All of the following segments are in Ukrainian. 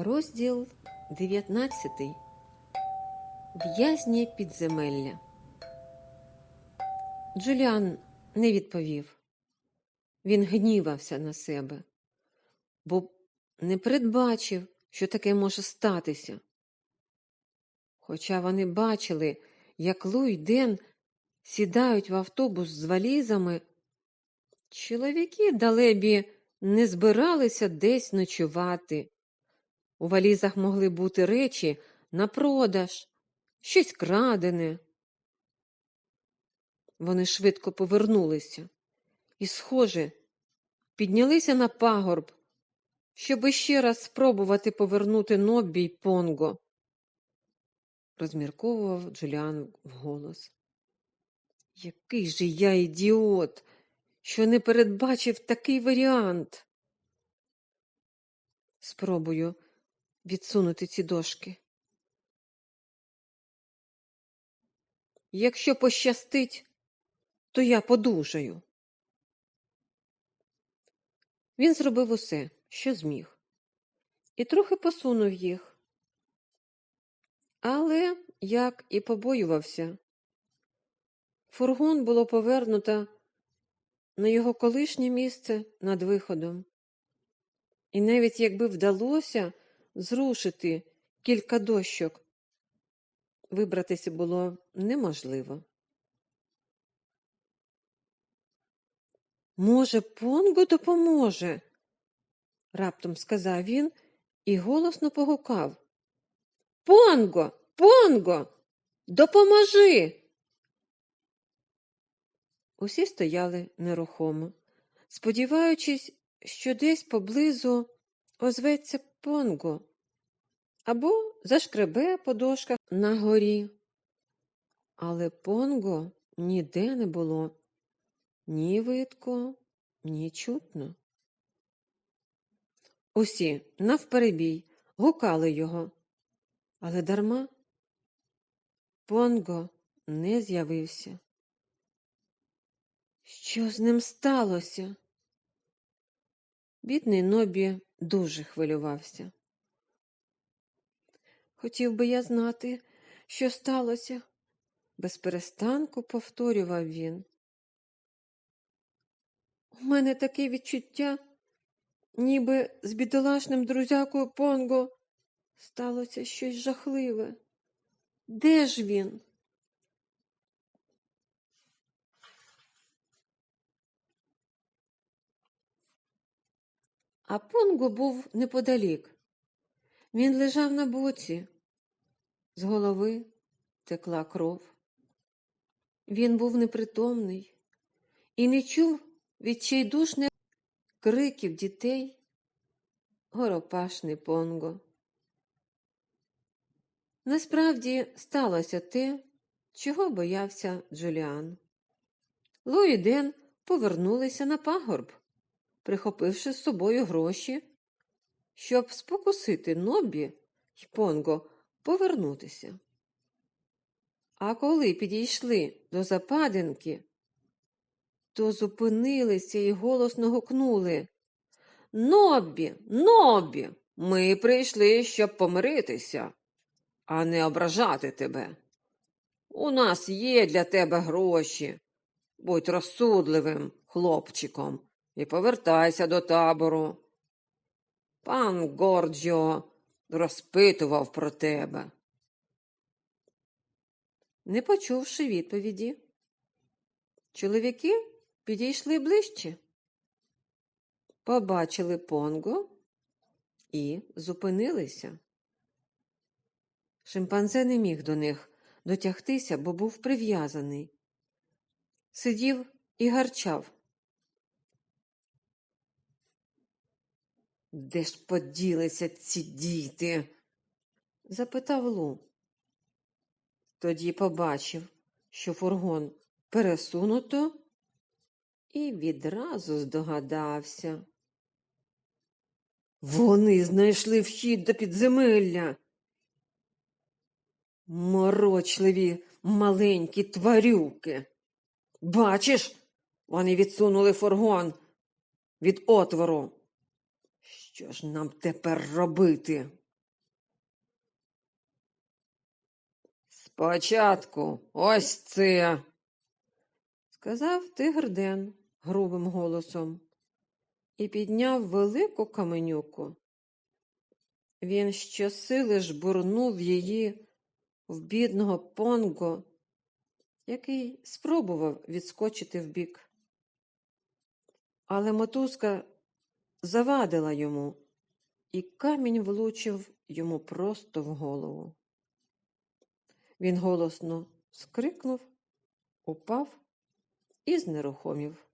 Розділ 19. В'язні підземелля. Джуліан не відповів. Він гнівався на себе, бо не передбачив, що таке може статися. Хоча вони бачили, як Лу Ден сідають в автобус з валізами, чоловіки далебі не збиралися десь ночувати. У валізах могли бути речі на продаж, щось крадене. Вони швидко повернулися і, схоже, піднялися на пагорб, щоб іще раз спробувати повернути Ноббі й Понго, розмірковував Джуліан вголос. Який же я ідіот, що не передбачив такий варіант. Спробую відсунути ці дошки. Якщо пощастить, то я подужаю. Він зробив усе, що зміг, і трохи посунув їх. Але, як і побоювався, фургон було повернуто на його колишнє місце над виходом. І навіть якби вдалося зрушити кілька дощок, вибратися було неможливо. Може, Понго допоможе, раптом сказав він і голосно погукав. Понго, Понго, допоможи. Усі стояли нерухомо, сподіваючись, що десь поблизу озветься Понго або зашкребе по дошках на горі. Але Понго ніде не було ні видко, ні чутно. Усі навперебій гукали його, але дарма Понго не з'явився. Що з ним сталося? Бідний Нобі дуже хвилювався. Хотів би я знати, що сталося, безперестанку повторював він. У мене таке відчуття, ніби з бідолашним друзякою Понго сталося щось жахливе. Де ж він? А Понго був неподалік. Він лежав на боці, з голови текла кров. Він був непритомний і не чув відчайдушних криків дітей горопашний Понго. Насправді сталося те, чого боявся Джуліан. Ло і Ден повернулися на пагорб, прихопивши з собою гроші, щоб спокусити Нобі й Понго повернутися. А коли підійшли до западинки, то зупинилися і голосно гукнули Нобі, Нобі, ми прийшли, щоб помиритися, а не ображати тебе. У нас є для тебе гроші. Будь розсудливим хлопчиком і повертайся до табору. Пан Горджіо розпитував про тебе. Не почувши відповіді, чоловіки підійшли ближче, побачили Понго і зупинилися. Шимпанзе не міг до них дотягтися, бо був прив'язаний. Сидів і гарчав. Де ж поділися ці діти? запитав Лу. Тоді побачив, що фургон пересунуто, і відразу здогадався. Вони знайшли вхід до підземелля. Морочливі маленькі тварюки. Бачиш, вони відсунули фургон від отвору. Що ж нам тепер робити? Спочатку ось це, сказав Тигрден грубим голосом і підняв велику каменюку. Він щосили бурнув її в бідного Понго, який спробував відскочити вбік. Але мотузка завадила йому, і камінь влучив йому просто в голову. Він голосно скрикнув, упав і знерухомів.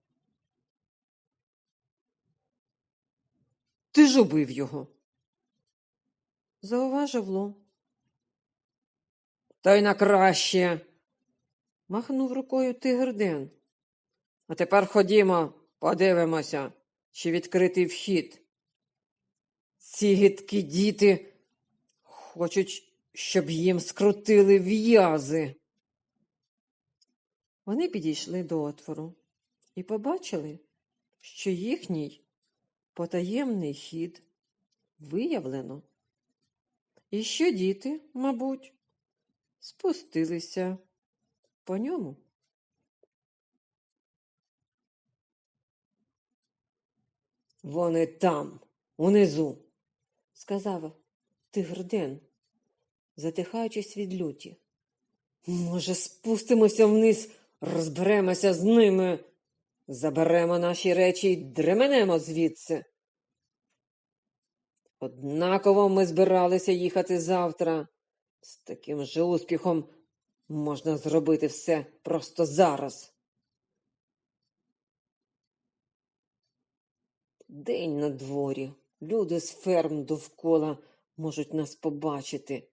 Ти ж убив його. Зауважив Лу, Та й на краще. махнув рукою тигр Ден. А тепер ходімо, подивимося, чи відкритий вхід. Ці гидкі діти хочуть, щоб їм скрутили в'язи. Вони підійшли до отвору і побачили, що їхній потаємний хід виявлено, і що діти, мабуть, спустилися по ньому. Вони там, унизу. сказав Тигрден, затихаючись від люті. Може, спустимося вниз, розберемося з ними, заберемо наші речі й дременемо звідси. Однаково ми збиралися їхати завтра. З таким же успіхом можна зробити все просто зараз. День на дворі. Люди з ферм довкола можуть нас побачити.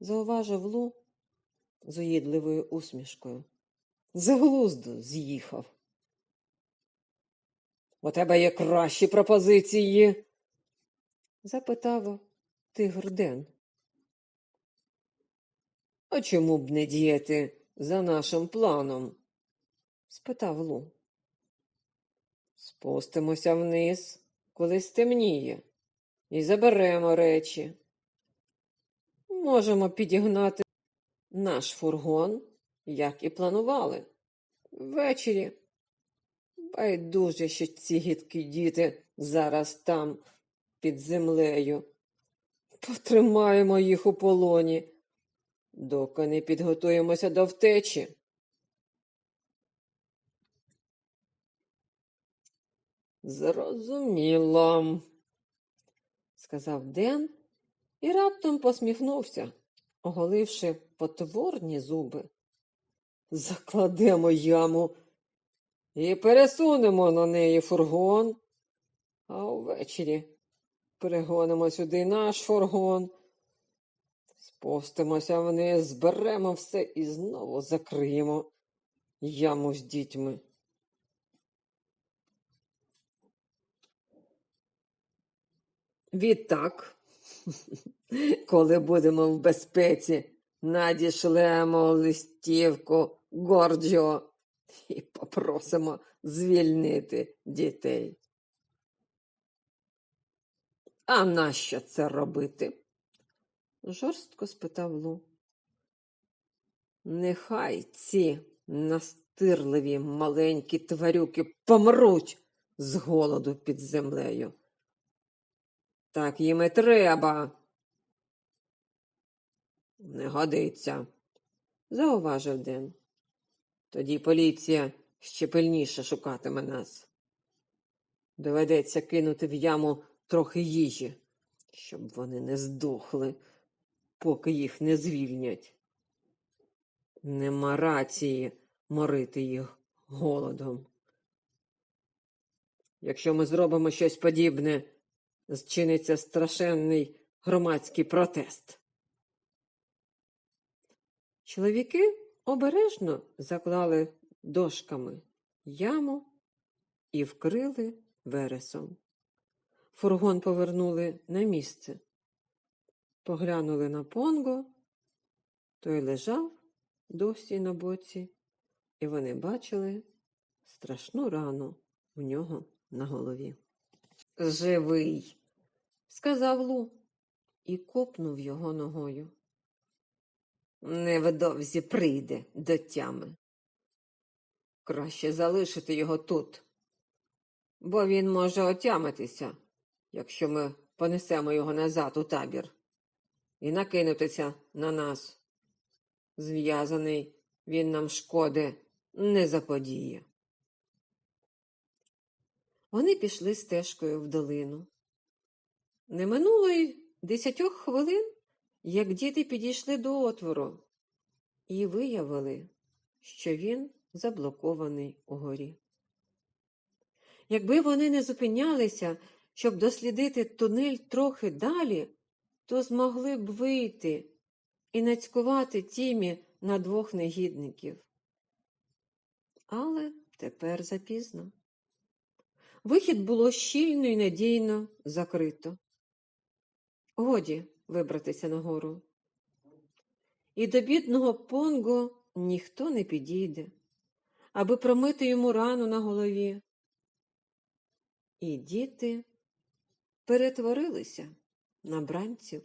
Зауважив Лу з уїдливою усмішкою. З глузду з'їхав. У тебе є кращі пропозиції? запитав Тигр Ден. А чому б не діяти за нашим планом? спитав Лу. Спустимося вниз, коли стемніє, і заберемо речі. Можемо підігнати наш фургон, як і планували. Ввечері. Байдуже, що ці гідкі діти зараз там, під землею. Потримаємо їх у полоні, доки не підготуємося до втечі. Зрозуміло, сказав Ден і раптом посміхнувся, оголивши потворні зуби. Закладемо яму і пересунемо на неї фургон, а увечері перегонимо сюди наш фургон, спустимося вниз, зберемо все і знову закриємо яму з дітьми. Відтак, коли будемо в безпеці, надішлемо листівку Горджіо і попросимо звільнити дітей. А нащо це робити? жорстко спитав Лу. Нехай ці настирливі маленькі тварюки помруть з голоду під землею. Так їм і треба. Не годиться, зауважив Ден. Тоді поліція ще пильніше шукатиме нас. Доведеться кинути в яму трохи їжі, щоб вони не здохли, поки їх не звільнять. Нема рації морити їх голодом. Якщо ми зробимо щось подібне, зчиниться страшенний громадський протест. Чоловіки обережно заклали дошками яму і вкрили вересом. Фургон повернули на місце. Поглянули на Понго, той лежав досі на боці, і вони бачили страшну рану в нього на голові. Живий. Сказав Лу і копнув його ногою. невдовзі прийде до тями. Краще залишити його тут, бо він може отямитися, якщо ми понесемо його назад у табір і накинутися на нас. Зв'язаний він нам шкоди не заподіє. Вони пішли стежкою в долину. Не минуло й десятьох хвилин, як діти підійшли до отвору і виявили, що він заблокований угорі. Якби вони не зупинялися, щоб дослідити тунель трохи далі, то змогли б вийти і нацькувати тімі на двох негідників. Але тепер запізно. Вихід було щільно і надійно закрито. Годі вибратися нагору. І до бідного Понго ніхто не підійде, аби промити йому рану на голові. І діти перетворилися на бранців.